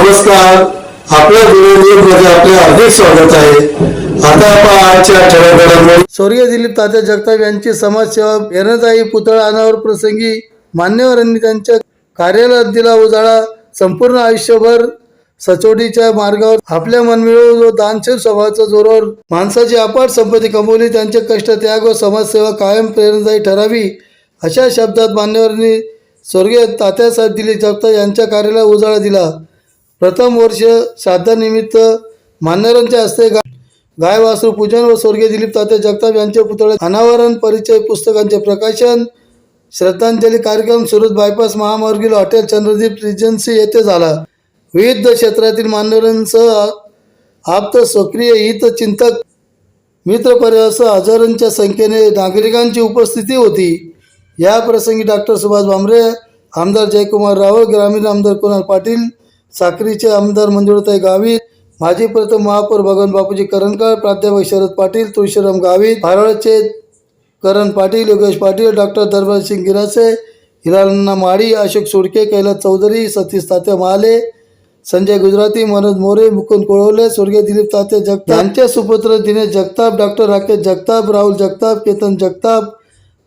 नमस्कार. आपल्या न्यूजमध्ये आपले हार्दिक स्वागत आहे. आता आजच्या ठळक स्वर्गीय दिलीप तात्या जगताप यांची समाजसेवा प्रेरणादायी पुतळा अनावर प्रसंगी मान्यवरांनी त्यांच्या कार्याला दिला उजाळा. संपूर्ण आयुष्यभर सचोटीच्या मार्गावर आपल्या मनमिळव व दानशील स्वभावाच्या जोरावर माणसाची अपाट संपत्ती कमवली त्यांचे कष्ट त्याग व समाजसेवा कायम प्रेरणादायी ठरावी अशा शब्दात मान्यवरांनी स्वर्गीय तात्यासाहेब दिलीप जगताप यांच्या कार्याला उजाळा दिला. प्रथम वर्ष श्राद्धानिमित्त मान्यवरांच्या हस्ते गा गाय वासरू पूजन व स्वर्गीय दिलीप तात्या जगताप यांचे पुतळे अनावरण परिचय पुस्तकांचे प्रकाशन श्रद्धांजली कार्यक्रम सुरत बायपास महामार्गील हॉटेल चंद्रदीप रिजन्सी येथे झाला. विविध क्षेत्रातील मान्यवरांसह आप्त सक्रिय हितचिंतक मित्रपरिवारसह मित्र हजारांच्या संख्येने नागरिकांची उपस्थिती होती. या प्रसंगी डॉक्टर सुभाष भामरे आमदार जयकुमार रावळ ग्रामीण आमदार कुणाल पाटील साक्रीचे आमदार मंजुळताई गावित माजी प्रथम महापौर भगवान बापूजी करणकर प्राध्यापक शरद पाटील तुळशीराम गावित भारळचे करण पाटील योगेश पाटील डॉक्टर दरबार सिंग गिरासे हिरालन्ना माळी अशोक सुडके कैलास चौधरी सतीश तात्या महाले संजय गुजराती मनोज मोरे मुकुंद कोळवले स्वर्गीय दिलीप तात्या जगताप यांचे सुपुत्र दिनेश जगताप डॉक्टर राकेश जगताप राहुल जगताप केतन जगताप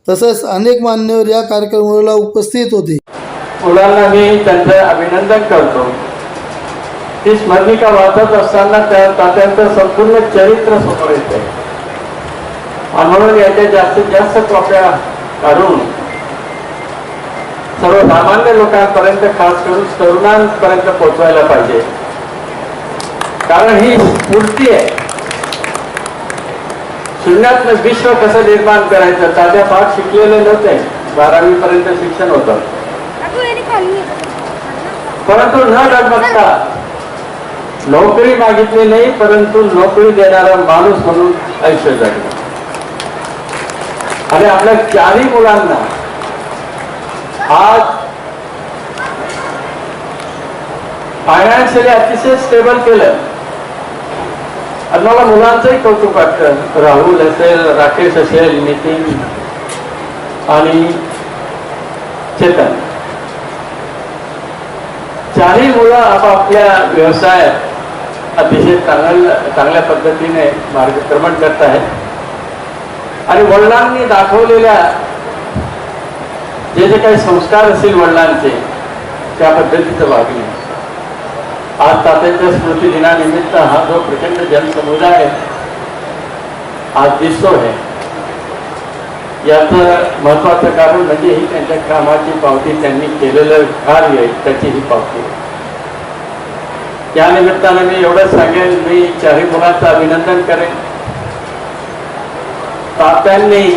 तसेच अनेक मान्यवर या कार्यक्रमाला उपस्थित होते. मुलांना मी त्यांचं अभिनंदन करतो. ती स्मरणिका वाचत असताना त्या तात्यांचं संपूर्ण चरित्र समोर येते. आणि म्हणून याच्या जास्तीत जास्त कॉप्या काढून सर्वसामान्य लोकांपर्यंत खास करून तरुणांपर्यंत पोहोचवायला पाहिजे. कारण ही स्फूर्ती आहे. शून्यातनं विश्व कसं निर्माण करायचं तात्या पाठ शिकलेले नव्हते. बारावी पर्यंत शिक्षण होतं. परंतु न डगमगता नोकरी मागितली नाही परंतु नोकरी देणारा माणूस म्हणून आयुष्य जगलं आणि आपल्या चारही मुलांना आज फायनान्शियली अतिशय स्टेबल केलं. आणि मला मुलांचंही कौतुक वाटतं. राहुल असेल राकेश असेल नितीन आणि चेतन. चारही मुलं आपापल्या व्यवसायात अतिशय चांगल्या चांगल्या पद्धतीने मार्गक्रमण करत आहेत आणि वडिलांनी दाखवलेल्या जे जे काही संस्कार असतील वडिलांचे त्या पद्धतीचं वागणे. आज तात्याच्या स्मृती दिनानिमित्त हा जो प्रचंड जनसमुदाय आज दिसतो आहे याचं महत्वाचं कारण म्हणजे ही त्यांच्या कामाची पावती त्यांनी केलेलं कार्य आहे त्याची ही पावती आहे. या निमित्तानं मी एवढंच सांगेन मी चारही मुलांचं अभिनंदन करेन तात्यांनी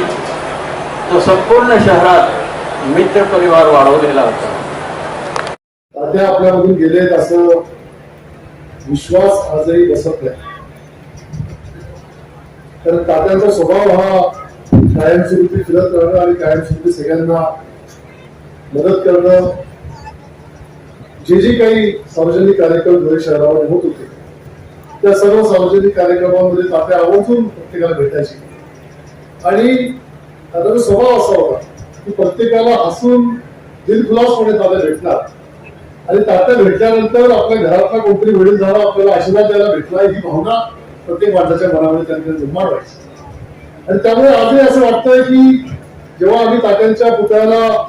तो संपूर्ण शहरात मित्र परिवार वाढवलेला होता तात्या आपल्यामधून गेलेत असं विश्वास आजही बसत नाही कारण तात्यांचा स्वभाव हा कायमस्वरूपी फिरत राहणं आणि कायमस्वरूपी सगळ्यांना मदत करणं जे जे काही सार्वजनिक कार्यक्रम धुळे शहरामध्ये होत होते त्या सर्व सार्वजनिक कार्यक्रमामध्ये तात्या आवर्जून प्रत्येकाला भेटायची. आणि त्याचा स्वभाव असा होता की प्रत्येकाला हसून दिलखुलासपणे तात्या भेटणार. आणि तात्या भेटल्यानंतर आपल्या घरातला कोणतरी वडील झाला आपल्याला आशीर्वाद द्यायला भेटला ही भावना प्रत्येक माणसाच्या मनामध्ये त्यांनी निर्माण व्हायची. आणि त्यामुळे आजही असं वाटतंय की जेव्हा आम्ही तात्यांच्या पुतळ्याला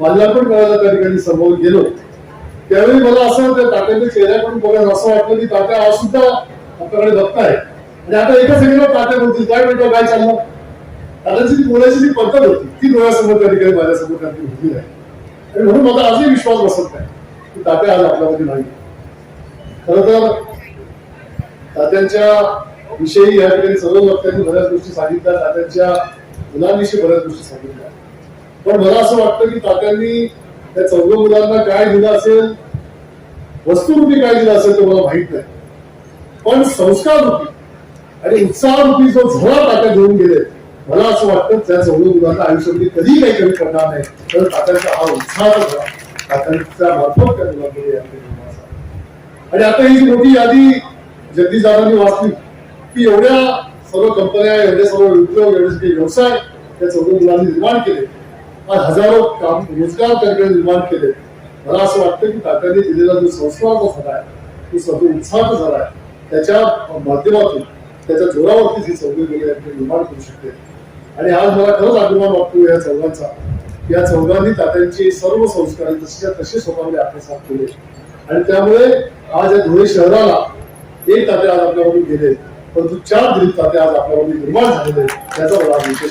माल्यार्पण करायला त्या ठिकाणी समोर गेलो त्यावेळी मला असं वाटतं तात्याच्या चेहऱ्याकडून बघत असं वाटलं की तात्या आज सुद्धा आपल्याकडे बघताय. आणि आता एका सेकंडवर तात्या बोलतील काय म्हणतो काय चाललं? तात्यांची ती बोलायची जी पद्धत होती ती डोळ्यासमोर त्या ठिकाणी माझ्यासमोर त्यांनी उभी आहे. आणि म्हणून मला आजही विश्वास बसत नाही की तात्या आज आपल्यामध्ये नाही. खर तर तात्यांच्या विषयी या ठिकाणी सर्व वक्त्यांनी बऱ्याच गोष्टी सांगितल्या तात्यांच्या मुलांविषयी बऱ्याच गोष्टी सांगितल्या. पण मला असं वाटतं की तात्यांनी त्या चौघ मुलांना काय दिलं असेल? वस्तुरूपी काय दिलं असेल ते मला माहीत नाही. पण संस्कार रूपी. आणि उत्साहरूपी जो झोळा तात्या घेऊन गेले मला असं वाटतं त्या चौघ मुलांना आयुष्यामध्ये कधी काही कमी करणार नाही. तर तात्यांचा हा उत्साहाचा तात्यांच्या मार्फत त्या मुलांमध्ये आणि आता ही मोठी यादी जगदीश दादांनी वाचली की एवढ्या सर्व कंपन्या एवढे सर्व उद्योग एवढे व्यवसाय त्या चौघ मुलांनी निर्माण केले हजारो काम रोजगार त्या निर्माण केले. मला असं वाटतं की तात्यांनी दिलेला जो संस्काराचा झाला आहे तो सर्व उत्साह झाला आहे. त्याच्या माध्यमातून त्याच्या जोरावरतीच ही चौघी मुले निर्माण करू शकते आणि आज मला खरंच अभिमान वाटतो या चौघांचा. या चौघांनी तात्यांची सर्व संस्कार तसेच्या तसे स्वतःमध्ये आत्मसात केले. आणि त्यामुळे आज या धुळे शहराला एक ताते आज आपल्यामधून गेले. परंतु चार दिलीप ताते आज आपल्यामध्ये निर्माण झालेले त्याचा मला विशेष